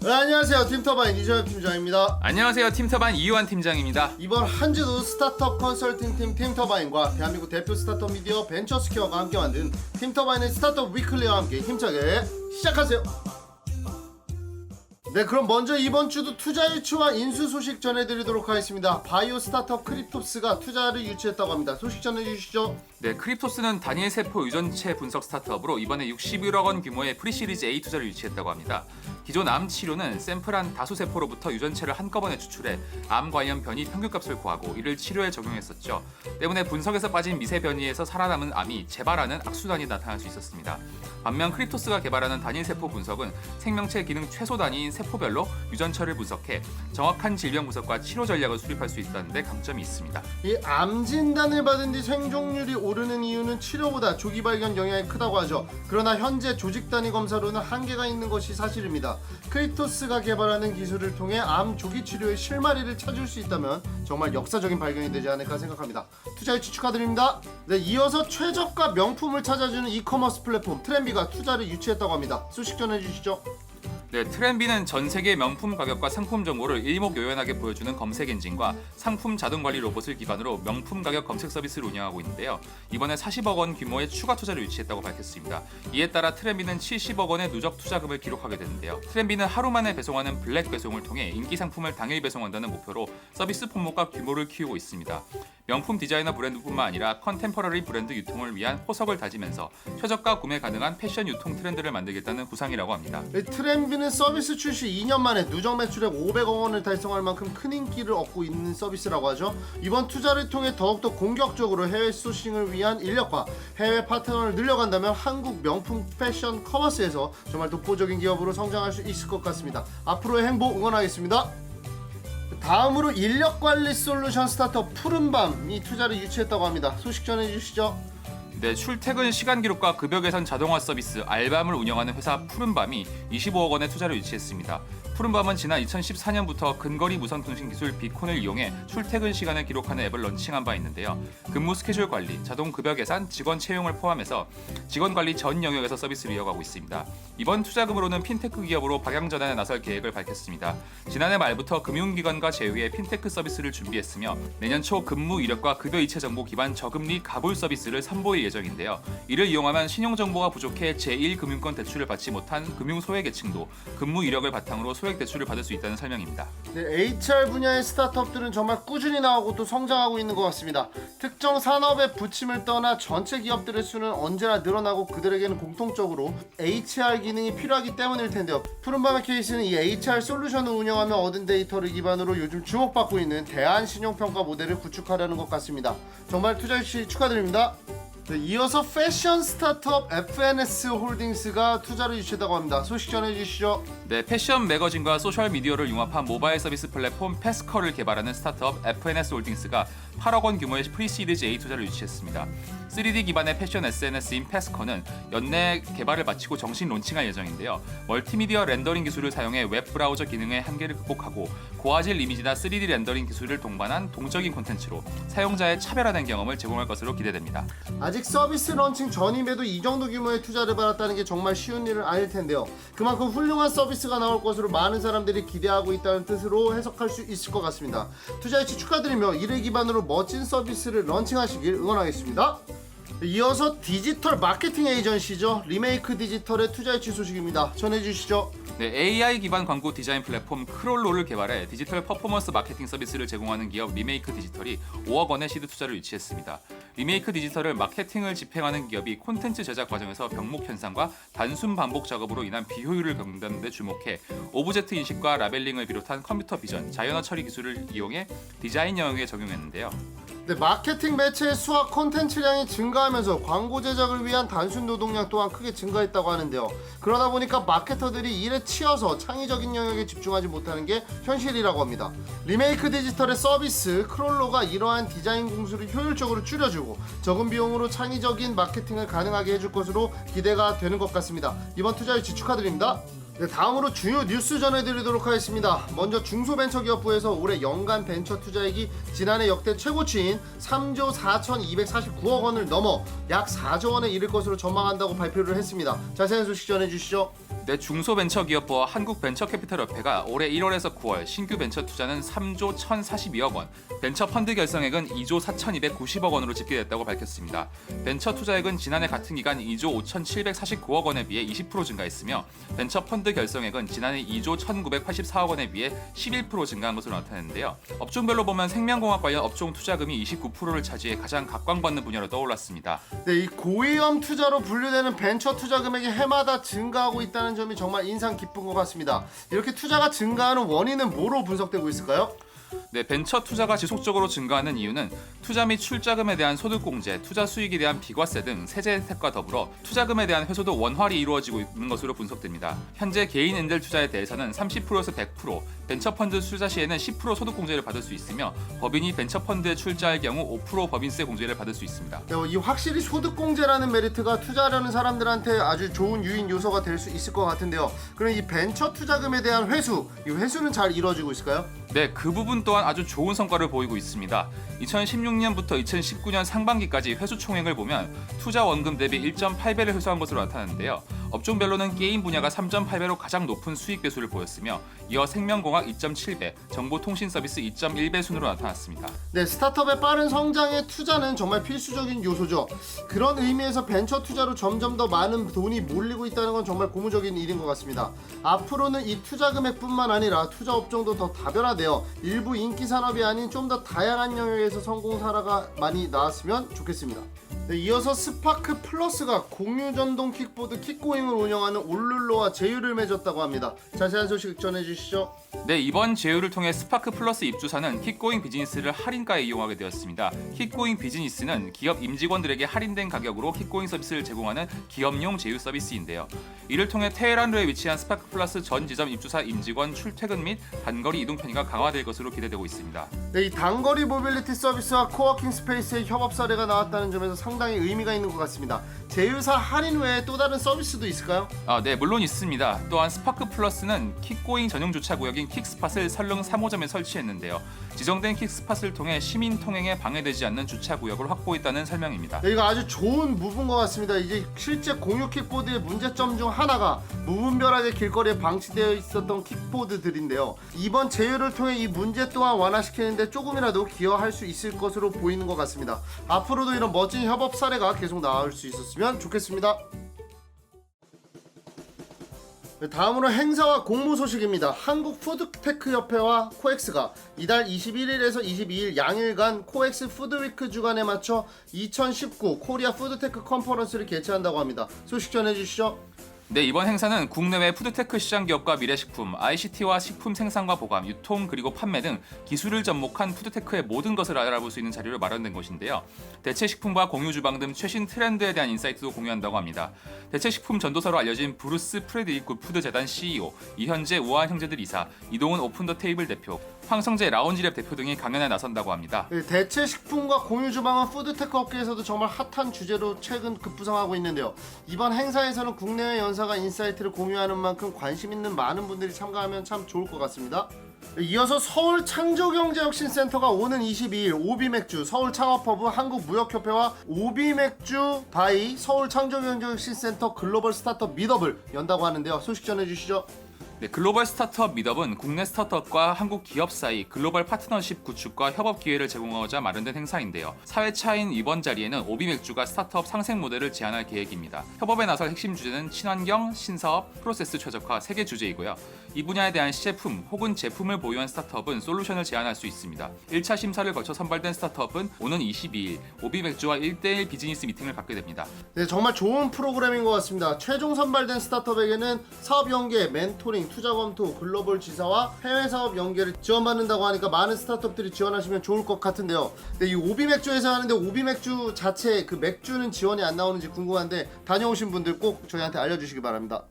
네, 안녕하세요. 팀터바인 이정현 팀장입니다. 안녕하세요 팀터반 이유한 팀장입니다. 이번 한 주도 스타트업 컨설팅 팀 팀터바인과 대한민국 대표 스타트업 미디어 벤처스퀘어가 함께 만든 팀터바인의 스타트업 위클리와 함께 힘차게 시작하세요. 네, 그럼 먼저 이번 주도 투자 유치와 인수 소식 전해드리도록 하겠습니다. 바이오 스타트업 크립톱스가 투자를 유치했다고 합니다. 소식 전해주시죠. 네, 크립토스는 단일 세포 유전체 분석 스타트업으로 이번에 61억 원 규모의 프리시리즈 A 투자를 유치했다고 합니다. 기존 암 치료는 샘플한 다수 세포로부터 유전체를 한꺼번에 추출해 암 관련 변이 평균값을 구하고 이를 치료에 적용했었죠. 때문에 분석에서 빠진 미세 변이에서 살아남은 암이 재발하는 악순환이 나타날 수 있었습니다. 반면 크립토스가 개발하는 단일 세포 분석은 생명체 기능 최소 단위인 세포별로 유전체를 분석해 정확한 질병 분석과 치료 전략을 수립할 수 있다는 데 강점이 있습니다. 이 암 진단을 받은 뒤 생존율이 오르는 이유는 치료보다 조기 발견 영향이 크다고 하죠. 그러나 현재 조직 단위 검사로는 한계가 있는 것이 사실입니다. 크리토스가 개발하는 기술을 통해 암 조기 치료의 실마리를 찾을 수 있다면 정말 역사적인 발견이 되지 않을까 생각합니다. 투자 유치 축하드립니다. 네, 이어서 최저가 명품을 찾아주는 이커머스 플랫폼 트렌비가 투자를 유치했다고 합니다. 소식 전해주시죠. 네, 트렌비는 전 세계 명품 가격과 상품 정보를 일목요연하게 보여주는 검색 엔진과 상품 자동 관리 로봇을 기반으로 명품 가격 검색 서비스를 운영하고 있는데요. 이번에 40억 원 규모의 추가 투자를 유치했다고 밝혔습니다. 이에 따라 트렌비는 70억 원의 누적 투자금을 기록하게 되는데요. 트렌비는 하루 만에 배송하는 블랙 배송을 통해 인기 상품을 당일 배송한다는 목표로 서비스 품목과 규모를 키우고 있습니다. 명품 디자이너 브랜드뿐만 아니라 컨템퍼러리 브랜드 유통을 위한 호석을 다지면서 최저가 구매 가능한 패션 유통 트렌드를 만들겠다는 구상이라고 합니다. 이 트렌비 는 서비스 출시 2년 만에 누적 매출액 500억 원을 달성할 만큼 큰 인기를 얻고 있는 서비스라고 하죠. 이번 투자를 통해 더욱더 공격적으로 해외 소싱을 위한 인력과 해외 파트너를 늘려간다면 한국 명품 패션 커머스에서 정말 독보적인 기업으로 성장할 수 있을 것 같습니다. 앞으로의 행복 응원하겠습니다. 다음으로 인력 관리 솔루션 스타트업 푸른밤이 투자를 유치했다고 합니다. 소식 전해주시죠. 네, 출퇴근 시간 기록과 급여 개선 자동화 서비스 알밤을 운영하는 회사 푸른밤이 25억 원의 투자를 유치했습니다. 푸른밤은 지난 2014년부터 근거리 무선 통신 기술 비콘을 이용해 출퇴근 시간을 기록하는 앱을 런칭한 바 있는데요. 근무 스케줄 관리, 자동 급여 계산, 직원 채용을 포함해서 직원 관리 전 영역에서 서비스를 이어가고 있습니다. 이번 투자금으로는 핀테크 기업으로 박양 전환에 나설 계획을 밝혔습니다. 지난해 말부터 금융기관과 제휴해 핀테크 서비스를 준비했으며 내년 초 근무 이력과 급여 이체 정보 기반 저금리 가불 서비스를 선보일 예정인데요. 이를 이용하면 신용 정보가 부족해 제1금융권 대출을 받지 못한 금융 소외계층도 근무 이력을 바탕으로 소액 대출을 받을 수 있다는 설명입니다. 네, HR 분야의 스타트업들은 정말 꾸준히 나오고 또 성장하고 있는 것 같습니다. 특정 산업의 부침을 떠나 전체 기업들의 수는 언제나 늘어나고 그들에게는 공통적으로 HR 기능이 필요하기 때문일 텐데요. 푸른밤의 케이스는 이 HR 솔루션을 운영하며 얻은 데이터를 기반으로 요즘 주목받고 있는 대안 신용평가 모델을 구축하려는 것 같습니다. 정말 투자 유치 축하드립니다. 네, 이어서 패션 스타트업 FNS 홀딩스가 투자를 유치했다고 합니다. 소식 전해주시죠. 네, 패션 매거진과 소셜 미디어를 융합한 모바일 서비스 플랫폼 패스커를 개발하는 스타트업 FNS 홀딩스가 8억 원 규모의 프리시리즈 A 투자를 유치했습니다. 3D 기반의 패션 SNS인 패스커는 연내 개발을 마치고 정식 론칭할 예정인데요. 멀티미디어 렌더링 기술을 사용해 웹 브라우저 기능의 한계를 극복하고 고화질 이미지나 3D 렌더링 기술을 동반한 동적인 콘텐츠로 사용자의 차별화된 경험을 제공할 것으로 기대됩니다. 아직 서비스 런칭 전임에도 이 정도 규모의 투자를 받았다는 게 정말 쉬운 일은 아닐 텐데요. 그만큼 훌륭한 서비스가 나올 것으로 많은 사람들이 기대하고 있다는 뜻으로 해석할 수 있을 것 같습니다. 투자 유치 축하드리며 이를 기반으로 멋진 서비스를 런칭하시길 응원하겠습니다. 이어서 디지털 마케팅 에이전시죠. 리메이크 디지털의 투자 유치 소식입니다. 전해주시죠. 네, AI 기반 광고 디자인 플랫폼 크롤로를 개발해 디지털 퍼포먼스 마케팅 서비스를 제공하는 기업 리메이크 디지털이 5억 원의 시드 투자를 유치했습니다. 리메이크 디지털을 마케팅을 집행하는 기업이 콘텐츠 제작 과정에서 병목 현상과 단순 반복 작업으로 인한 비효율을 겪는다는 데 주목해 오브젝트 인식과 라벨링을 비롯한 컴퓨터 비전, 자연어 처리 기술을 이용해 디자인 영역에 적용했는데요. 네, 마케팅 매체의 수와 콘텐츠량이 증가하면서 광고 제작을 위한 단순 노동량 또한 크게 증가했다고 하는데요. 그러다 보니까 마케터들이 일에 치여서 창의적인 영역에 집중하지 못하는 게 현실이라고 합니다. 리메이크 디지털의 서비스 크롤로가 이러한 디자인 공수를 효율적으로 줄여주고 적은 비용으로 창의적인 마케팅을 가능하게 해줄 것으로 기대가 되는 것 같습니다. 이번 투자 유치 축하드립니다. 네, 다음으로 주요 뉴스 전해드리도록 하겠습니다. 먼저 중소벤처기업부에서 올해 연간 벤처 투자액이 지난해 역대 최고치인 3조 4,249억 원을 넘어 약 4조 원에 이를 것으로 전망한다고 발표를 했습니다. 자세한 소식 전해주시죠. 네, 중소벤처기업부와 한국벤처캐피털협회가 올해 1월에서 9월 신규 벤처 투자는 3조 1,042억 원, 벤처 펀드 결성액은 2조 4,290억 원으로 집계됐다고 밝혔습니다. 벤처 투자액은 지난해 같은 기간 2조 5,749억 원에 비해 20% 증가했으며 벤처 펀드 결성액은 지난해 2조 1,984억 원에 비해 11% 증가한 것으로 나타났는데요. 업종별로 보면 생명공학 관련 업종 투자금이 29%를 차지해 가장 각광받는 분야로 떠올랐습니다. 네, 이 고위험 투자로 분류되는 벤처 투자 금액이 해마다 증가하고 있다는 점이 정말 인상 깊은 것 같습니다. 이렇게 투자가 증가하는 원인은 뭐로 분석되고 있을까요? 네, 벤처 투자가 지속적으로 증가하는 이유는 투자 및 출자금에 대한 소득 공제, 투자 수익에 대한 비과세 등 세제 혜택과 더불어 투자금에 대한 회수도 원활히 이루어지고 있는 것으로 분석됩니다. 현재 개인 엔젤 투자에 대해서는 30%에서 100%, 벤처 펀드 투자 시에는 10% 소득 공제를 받을 수 있으며 법인이 벤처 펀드에 출자할 경우 5% 법인세 공제를 받을 수 있습니다. 네, 이 확실히 소득공제라는 메리트가 투자하려는 사람들한테 아주 좋은 유인 요소가 될 수 있을 것 같은데요. 그럼 이 벤처 투자금에 대한 회수, 이 회수는 잘 이루어지고 있을까요? 네, 그 부분 또한 아주 좋은 성과를 보이고 있습니다. 2016년부터 2019년 상반기까지 회수 총액을 보면 투자 원금 대비 1.8배를 회수한 것으로 나타나는데요. 업종별로는 게임 분야가 3.8배로 가장 높은 수익 배수를 보였으며 이어 생명공학 2.7배, 정보통신 서비스 2.1배 순으로 나타났습니다. 네, 스타트업의 빠른 성장에 투자는 정말 필수적인 요소죠. 그런 의미에서 벤처 투자로 점점 더 많은 돈이 몰리고 있다는 건 정말 고무적인 일인 것 같습니다. 앞으로는 이 투자 금액뿐만 아니라 투자 업종도 더 다변화되어 일부 인기 산업이 아닌 좀 더 다양한 영역에서 성공 사례가 많이 나왔으면 좋겠습니다. 네, 이어서 스파크 플러스가 공유 전동 킥보드 킥고 잉을 운영하는 올룰로와 제휴를 맺었다고 합니다. 자세한 소식 전해주시죠. 네, 이번 제휴를 통해 스파크 플러스 입주사는 킥고잉 비즈니스를 할인가에 이용하게 되었습니다. 킥고잉 비즈니스는 기업 임직원들에게 할인된 가격으로 킥고잉 서비스를 제공하는 기업용 제휴 서비스인데요. 이를 통해 테헤란로에 위치한 스파크 플러스 전 지점 입주사 임직원 출퇴근 및 단거리 이동 편의가 강화될 것으로 기대되고 있습니다. 네, 이 단거리 모빌리티 서비스와 코워킹 스페이스의 협업 사례가 나왔다는 점에서 상당히 의미가 있는 것 같습니다. 제휴사 할인 외에 또 다른 서비스도 있을까요? 아, 네, 물론 있습니다. 또한 스파크 플러스는 킥고잉 전용 주차 구역인 킥스팟을 설릉 3호점에 설치했는데요. 지정된 킥스팟을 통해 시민 통행에 방해되지 않는 주차 구역을 확보했다는 설명입니다. 네, 이거 아주 좋은 무브인 것 같습니다. 이제 실제 공유 킥보드의 문제점 중 하나가 무분별하게 길거리에 방치되어 있었던 킥보드들인데요. 이번 제휴를 통해 이 문제 또한 완화시키는데 조금이라도 기여할 수 있을 것으로 보이는 것 같습니다. 앞으로도 이런 멋진 협업 사례가 계속 나올 수 있었으면 좋겠습니다. 네, 다음으로 행사와 공모 소식입니다. 한국 푸드테크 협회와 코엑스가 이달 21일에서 22일 양일간 코엑스 푸드위크 주간에 맞춰 2019 코리아 푸드테크 컨퍼런스를 개최한다고 합니다. 소식 전해주시죠. 네, 이번 행사는 국내외 푸드테크 시장 기업과 미래식품, ICT와 식품 생산과 보관, 유통 그리고 판매 등 기술을 접목한 푸드테크의 모든 것을 알아볼 수 있는 자료로 마련된 것인데요. 대체 식품과 공유 주방 등 최신 트렌드에 대한 인사이트도 공유한다고 합니다. 대체 식품 전도사로 알려진 브루스 프레드릭 굿푸드 재단 CEO, 이현재 우아한 형제들 이사, 이동훈 오픈 더 테이블 대표, 황성재 라운지랩 대표 등이 강연에 나선다고 합니다. 네, 대체 식품과 공유 주방은 푸드테크 업계에서도 정말 핫한 주제로 최근 급부상하고 있는데요. 이번 행사에서는 국내외 연사가 인사이트를 공유하는 만큼 관심 있는 많은 분들이 참가하면 참 좋을 것 같습니다. 네, 이어서 서울 창조경제혁신센터가 오는 22일 오비맥주 서울 창업허브 한국무역협회와 오비맥주 바이 서울 창조경제혁신센터 글로벌 스타트업 미더블 연다고 하는데요. 소식 전해주시죠. 네, 글로벌 스타트업 미더은 국내 스타트업과 한국 기업 사이 글로벌 파트너십 구축과 협업 기회를 제공하고자 마련된 행사인데요. 4회차인 이번 자리에는 오비맥주가 스타트업 상생 모델을 제안할 계획입니다. 협업에 나설 핵심 주제는 친환경, 신사업, 프로세스 최적화 세 개 주제이고요. 이 분야에 대한 시제품 혹은 제품을 보유한 스타트업은 솔루션을 제안할 수 있습니다. 1차 심사를 거쳐 선발된 스타트업은 오는 22일 오비맥주와 1대1 비즈니스 미팅을 갖게 됩니다. 네, 정말 좋은 프로그램인 것 같습니다. 최종 선발된 스타트업에게는 사업 연계, 멘토링, 투자 검토, 글로벌 지사와 해외 사업 연계를 지원받는다고 하니까 많은 스타트업들이 지원하시면 좋을 것 같은데요. 네, 이 오비 맥주에서 하는데 오비 맥주 자체 그 맥주는 지원이 안 나오는지 궁금한데 다녀오신 분들 꼭 저희한테 알려주시기 바랍니다.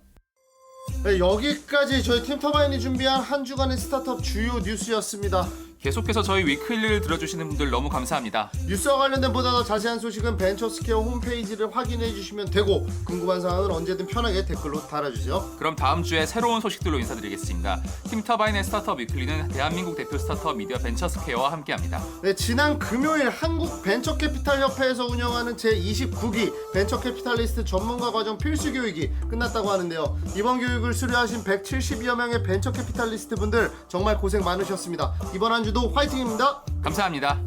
네, 여기까지 저희 팀터바인이 준비한 한 주간의 스타트업 주요 뉴스였습니다. 계속해서 저희 위클리를 들어주시는 분들 너무 감사합니다. 뉴스와 관련된 보다 더 자세한 소식은 벤처스케어 홈페이지를 확인해 주시면 되고 궁금한 사항은 언제든 편하게 댓글로 달아주세요. 그럼 다음 주에 새로운 소식들로 인사드리겠습니다. 팀터바인의 스타트업 위클리는 대한민국 대표 스타트업 미디어 벤처스케어와 함께합니다. 네, 지난 금요일 한국 벤처캐피탈 협회에서 운영하는 제29기 벤처캐피탈리스트 전문가 과정 필수 교육이 끝났다고 하는데요. 이번 교육을 수료하신 170여 명의 벤처캐피탈리스트 분들 정말 고생 많으셨습니다. 이번 한 주도 화이팅입니다. 감사합니다.